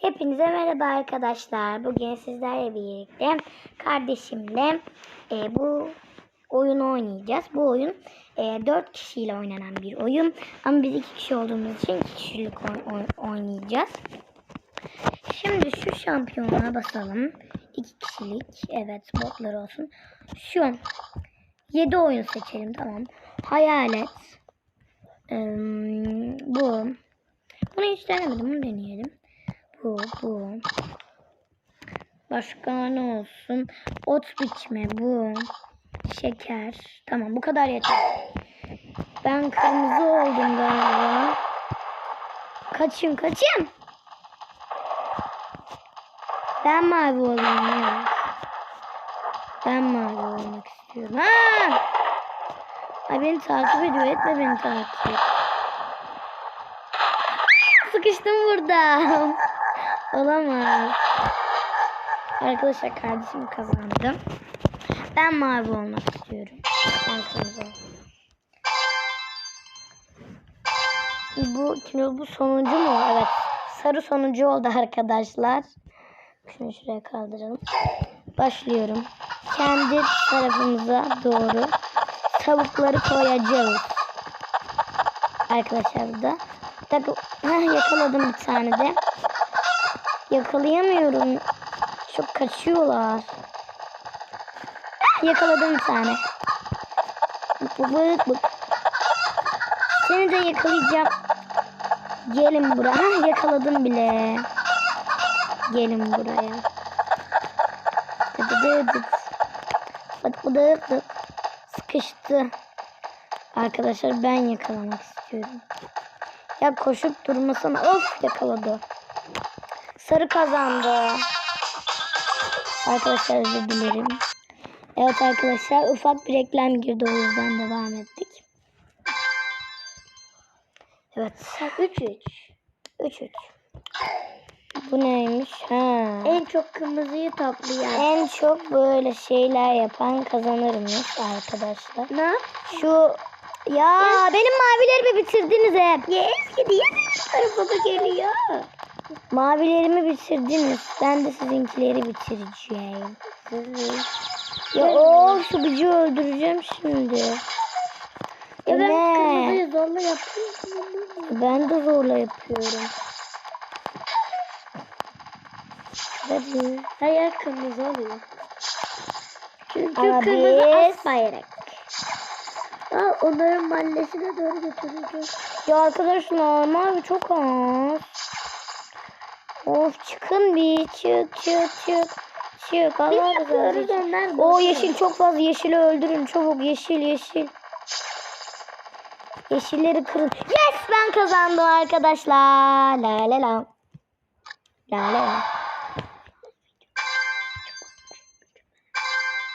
Hepinize merhaba arkadaşlar. Bugün sizlerle birlikte kardeşimle e, bu oyunu oynayacağız. Bu oyun e, 4 kişiyle oynanan bir oyun. Ama biz 2 kişi olduğumuz için 2 kişilik oy- oy- oynayacağız. Şimdi şu şampiyona basalım. 2 kişilik. Evet botlar olsun. Şu 7 oyun seçelim tamam. Hayalet. Ee, bu. Bunu hiç denemedim. Bunu deneyelim. Bu, bu. Başka ne olsun? Ot biçme, bu. Şeker. Tamam bu kadar yeter. Ben kırmızı oldum galiba. Kaçın kaçın. Ben mavi olayım ya. Ben mavi olmak istiyorum. Ha! Ay beni takip ediyor. Etme beni takip. Sıkıştım burada. Olamaz. Arkadaşlar kardeşim kazandı. Ben mavi olmak istiyorum. Ben kırmızı. Bu şimdi bu sonuncu mu? Evet. Sarı sonuncu oldu arkadaşlar. Şunu şuraya kaldıralım. Başlıyorum. Kendi tarafımıza doğru tavukları koyacağız. Arkadaşlar burada. Takı Heh, yakaladım bir tane de. Yakalayamıyorum. Çok kaçıyorlar. Yakaladım tane. Bık bık bık bık. Seni de yakalayacağım. Gelin buraya. Yakaladım bile. Gelin buraya. Dıt dıt dıt. Sıkıştı. Arkadaşlar ben yakalamak istiyorum. Ya koşup durmasana. Of yakaladı. Sarı kazandı. Arkadaşlar özür dilerim. Evet arkadaşlar ufak bir reklam girdi o yüzden devam ettik. Evet. 3-3. 3-3. Bu neymiş? Ha. En çok kırmızıyı toplayan. En çok böyle şeyler yapan kazanırmış arkadaşlar. Ne? Şu ya benim mavilerimi bitirdiniz hep. Ya eski diye benim tarafıma geliyor. Mavilerimi bitirdiniz. Ben de sizinkileri bitireceğim. Ya o şu bıcı öldüreceğim şimdi. Ya ben kırmızıyı zorla yapıyorum. Ben de zorla yapıyorum. Hadi. Hayır kırmızı oluyor. Çünkü Ama kırmızı biz- as bayrak. Aa, onların mahallesine doğru götüreceğiz. Ya arkadaşlar mavi çok az. Of çıkın bir çık çık çık. Çık Allah yapıyoruz, onlar O yeşil çok fazla yeşili öldürün çabuk yeşil yeşil. Yeşilleri kırın. Yes ben kazandım arkadaşlar. La la la. La la la.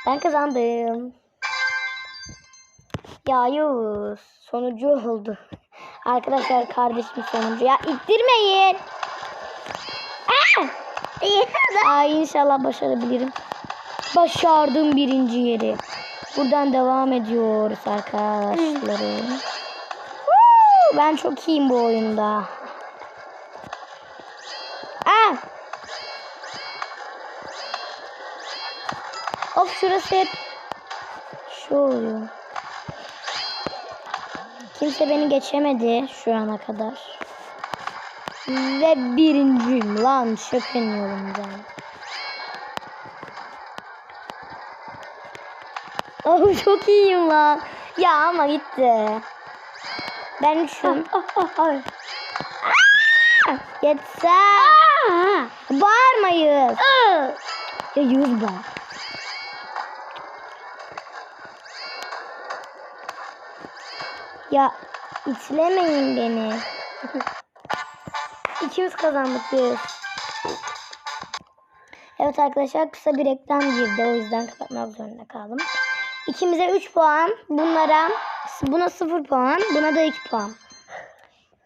Ben kazandım. Ya Yavuz sonucu oldu. Arkadaşlar kardeşim sonucu. Ya ittirmeyin. Ay inşallah başarabilirim. Başardım birinci yeri. Buradan devam ediyoruz arkadaşlarım. Ben çok iyiyim bu oyunda. Ah! Of şurası hep şu oluyor. Kimse beni geçemedi şu ana kadar. Ve birinciyim lan şakın yolundan. Oh çok iyiyim lan. Ya ama gitti. Ben. Ah, ah, ah. Ah, Yeter. Ah! Bağırmayız. Ah! Ya yüz bağır. Ya itlemeyin beni. İkimiz kazandık biz. Evet arkadaşlar kısa bir reklam girdi. O yüzden kapatmak zorunda kaldım. İkimize 3 puan. Bunlara buna 0 puan. Buna da 2 puan.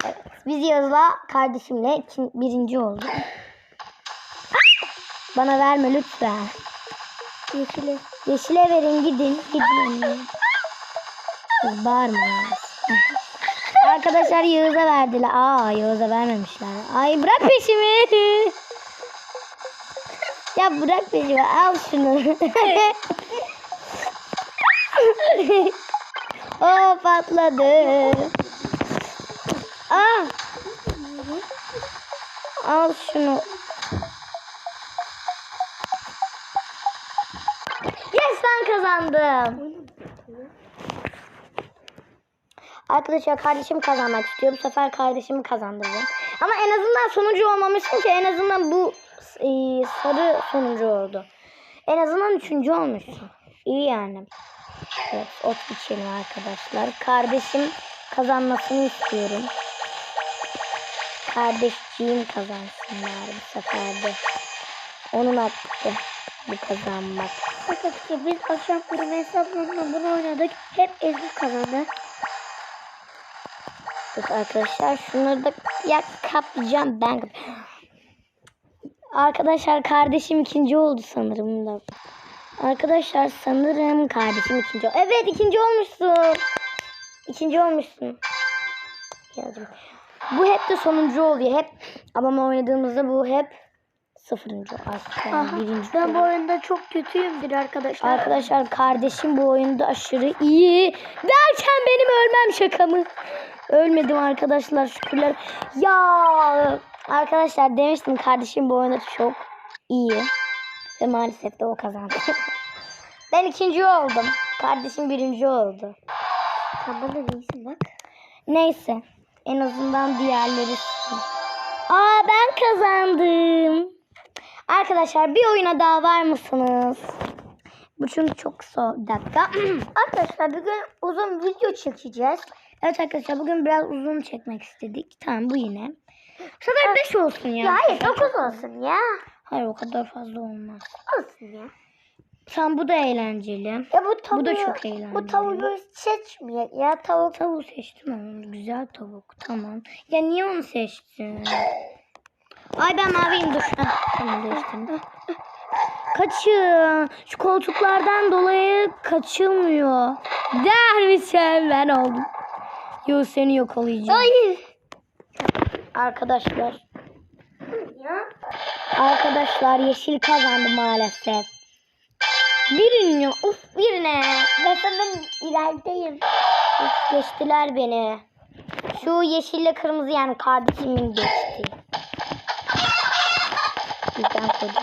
Evet, biz Yağız'la kardeşimle birinci olduk. Bana verme lütfen. Yeşili. Yeşile verin gidin. Gidin. Bağırma. Arkadaşlar Yağız'a verdiler. Aa Yağız'a vermemişler. Ay bırak peşimi. Ya bırak beni al şunu. o patladı. Ah. Al şunu. Yes ben kazandım. Arkadaşlar kardeşim kazanmak istiyor. Bu sefer kardeşimi kazandıracağım. Ama en azından sonucu olmamışsın ki en azından bu e, sarı sonucu oldu. En azından üçüncü olmuşsun. İyi yani. Evet ot biçelim arkadaşlar. Kardeşim kazanmasını istiyorum. Kardeşciğim kazansın bari bu sefer de. Onun hakkı bu kazanmak. Arkadaşlar biz akşam kurma hesaplarında bunu oynadık. Hep Ezgi kazandı. Dur arkadaşlar şunları da ya kaplayacağım ben. Arkadaşlar kardeşim ikinci oldu sanırım da. Arkadaşlar sanırım kardeşim ikinci oldu. Evet ikinci olmuşsun. İkinci olmuşsun. Yazdım. Bu hep de sonuncu oluyor. Hep ama oynadığımızda bu hep sıfırıncı. Aslında Aha, birinci. ben bu oyunda çok kötüyümdür arkadaşlar. Arkadaşlar kardeşim bu oyunda aşırı iyi. Derken benim ölmem şaka mı? Ölmedim arkadaşlar şükürler. Ya arkadaşlar demiştim kardeşim bu oyunda çok iyi. Ve maalesef de o kazandı. ben ikinci oldum. Kardeşim birinci oldu. Sen bana neysin bak. Neyse. En azından diğerleri. Aa ben kazandım. Arkadaşlar bir oyuna daha var mısınız? Bu çünkü çok. Bir dakika. arkadaşlar bugün uzun video çekeceğiz. Evet arkadaşlar bugün biraz uzun çekmek istedik. Tamam bu yine. Bu sefer 5 olsun ya. Ya hayır 9 olsun ya. Hayır o kadar fazla olmaz. Olsun ya. Tamam bu da eğlenceli. Ya bu tavuğu, Bu da çok eğlenceli. Bu tavuğu seçmiyor ya tavuk. Tavuğu seçtim ama güzel tavuk. Tamam. Ya niye onu seçtin? Ay ben maviyim dur. Heh, tamam değiştim. Kaçın. Şu koltuklardan dolayı kaçılmıyor. Der misin? Ben oldum. Yo seni yakalayacağım. Hayır. Arkadaşlar. Ya. Arkadaşlar yeşil kazandı maalesef. Birine. Uf birine. Ben ilerideyim. Uf, geçtiler beni. Şu yeşille kırmızı yani kardeşimin geçti.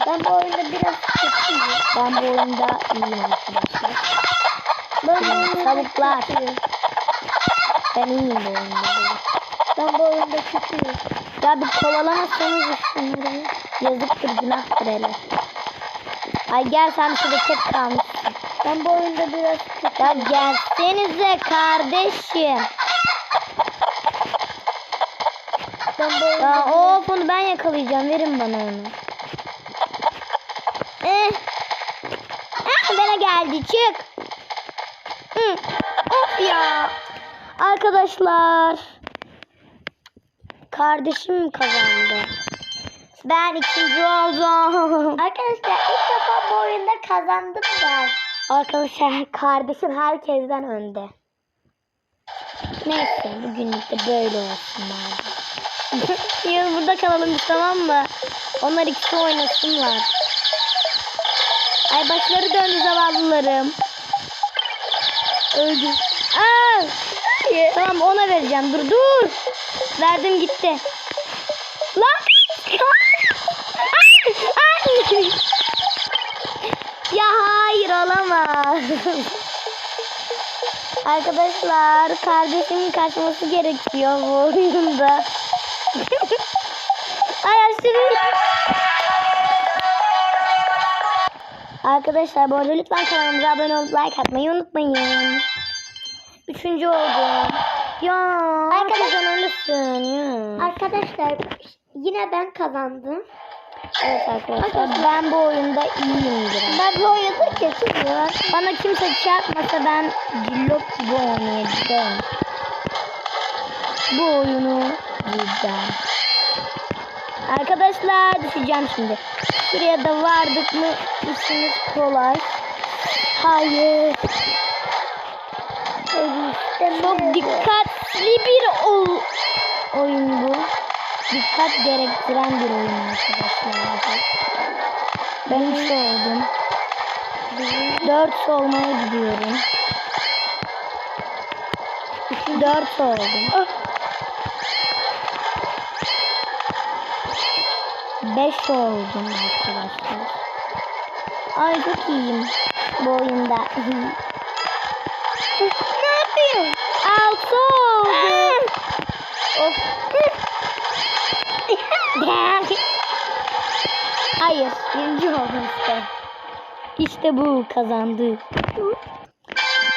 Ben bu oyunda biraz kötüyüm. Ben bu oyunda iyiyim arkadaşlar. Ben bu oyunda Tavuklar. Ben iyiyim bu oyunda. Ben bu oyunda kötüyüm. Ya bir kovalamasanız şunları. Yazıktır günahtır hele. Ay gel sen şurada tek kalmışsın. Ben bu oyunda biraz kötü. Ya gelsenize kardeşim. Ben bu oyunda Ya of onu ben yakalayacağım. Verin bana onu. Eh. Ah bana geldi. Çık. Hı. Of ya. Arkadaşlar. Kardeşim kazandı. Ben ikinci oldum. Arkadaşlar ilk defa bu oyunda kazandım ben. Arkadaşlar kardeşim herkesten önde. Neyse bugünlük de böyle olsun bari. Yarın burada kalalım biz tamam mı? Onlar ikisi oynasınlar. Ay başları döndü zavallılarım. Öldü. Aa! Tamam ona vereceğim. Dur dur. Verdim gitti. Lan! Ya hayır olamaz. Arkadaşlar kardeşimin kaçması gerekiyor bu oyunda. Ay aşırı. Arkadaşlar bu arada lütfen kanalımıza abone olup like atmayı unutmayın. Üçüncü oldum. Ya arkadaşlar ölürsün ya. Arkadaşlar yine ben kazandım. Evet arkadaşlar ben bu oyunda iyiyim biraz. Ben bu oyunda kötüyüm. Bana kimse çarpmasa ben cillop gibi oynayacağım. Bu oyunu yiyeceğim. Arkadaşlar düşeceğim şimdi. Şuraya da vardık mı işimiz kolay. Hayır. Çok dikkatli bir ol oyun bu. Dikkat gerektiren bir oyun arkadaşlar. Ben üç oldum. Dört olmaya gidiyorum. Dört oldum. Beş oldum arkadaşlar. Ay çok iyiyim bu oyunda. ne yapıyorsun? Of. Hayır, birinci oldum işte. İşte bu kazandı.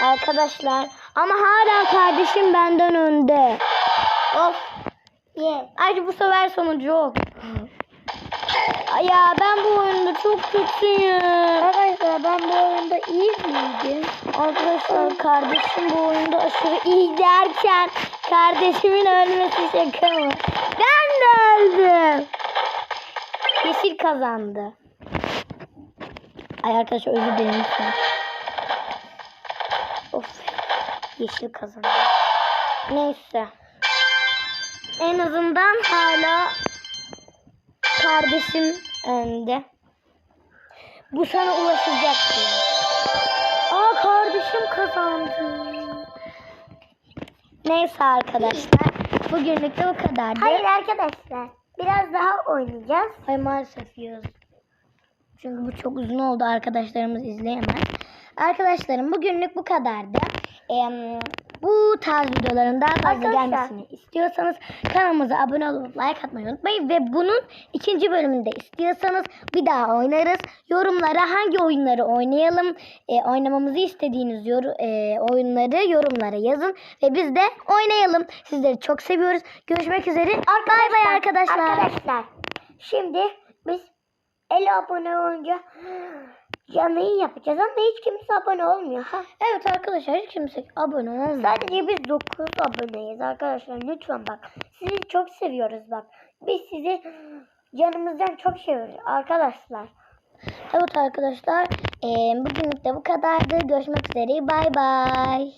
Arkadaşlar ama hala kardeşim benden önde. Of. Yes. Ayrıca bu sefer sonucu yok. Ya ben bu oyunda çok kötüyüm. Arkadaşlar ben bu oyunda iyi miydim? Arkadaşlar kardeşim bu oyunda aşırı iyi derken kardeşimin ölmesi şaka mı? Ben de öldüm. Yeşil kazandı. Ay arkadaşlar özür dilerim. Of. Yeşil kazandı. Neyse. En azından hala kardeşim önde. Bu sana ulaşacak diyor. Aa kardeşim kazandı. Neyse arkadaşlar. Bugünlük de bu kadardı. Hayır arkadaşlar. Biraz daha oynayacağız. Ay maalesef yiyoruz. Çünkü bu çok uzun oldu arkadaşlarımız izleyemez. Arkadaşlarım bugünlük bu kadardı. Em, bu tarz videoların daha fazla Arkadaşlar. gelmesini istiyorsanız kanalımıza abone olup like atmayı unutmayın. Ve bunun ikinci bölümünde istiyorsanız bir daha oynarız. Yorumlara hangi oyunları oynayalım, e, oynamamızı istediğiniz yor, e, oyunları yorumlara yazın. Ve biz de oynayalım. Sizleri çok seviyoruz. Görüşmek üzere. Bay bay arkadaşlar. Arkadaşlar. Şimdi biz 50 abone olunca canlı yayın yapacağız ama hiç kimse abone olmuyor. Ha. Evet arkadaşlar hiç kimse abone olmuyor. Sadece biz 9 aboneyiz arkadaşlar. Lütfen bak. Sizi çok seviyoruz bak. Biz sizi canımızdan çok seviyoruz arkadaşlar. Evet arkadaşlar eee, bugünlük de bu kadardı. Görüşmek üzere. Bay bay.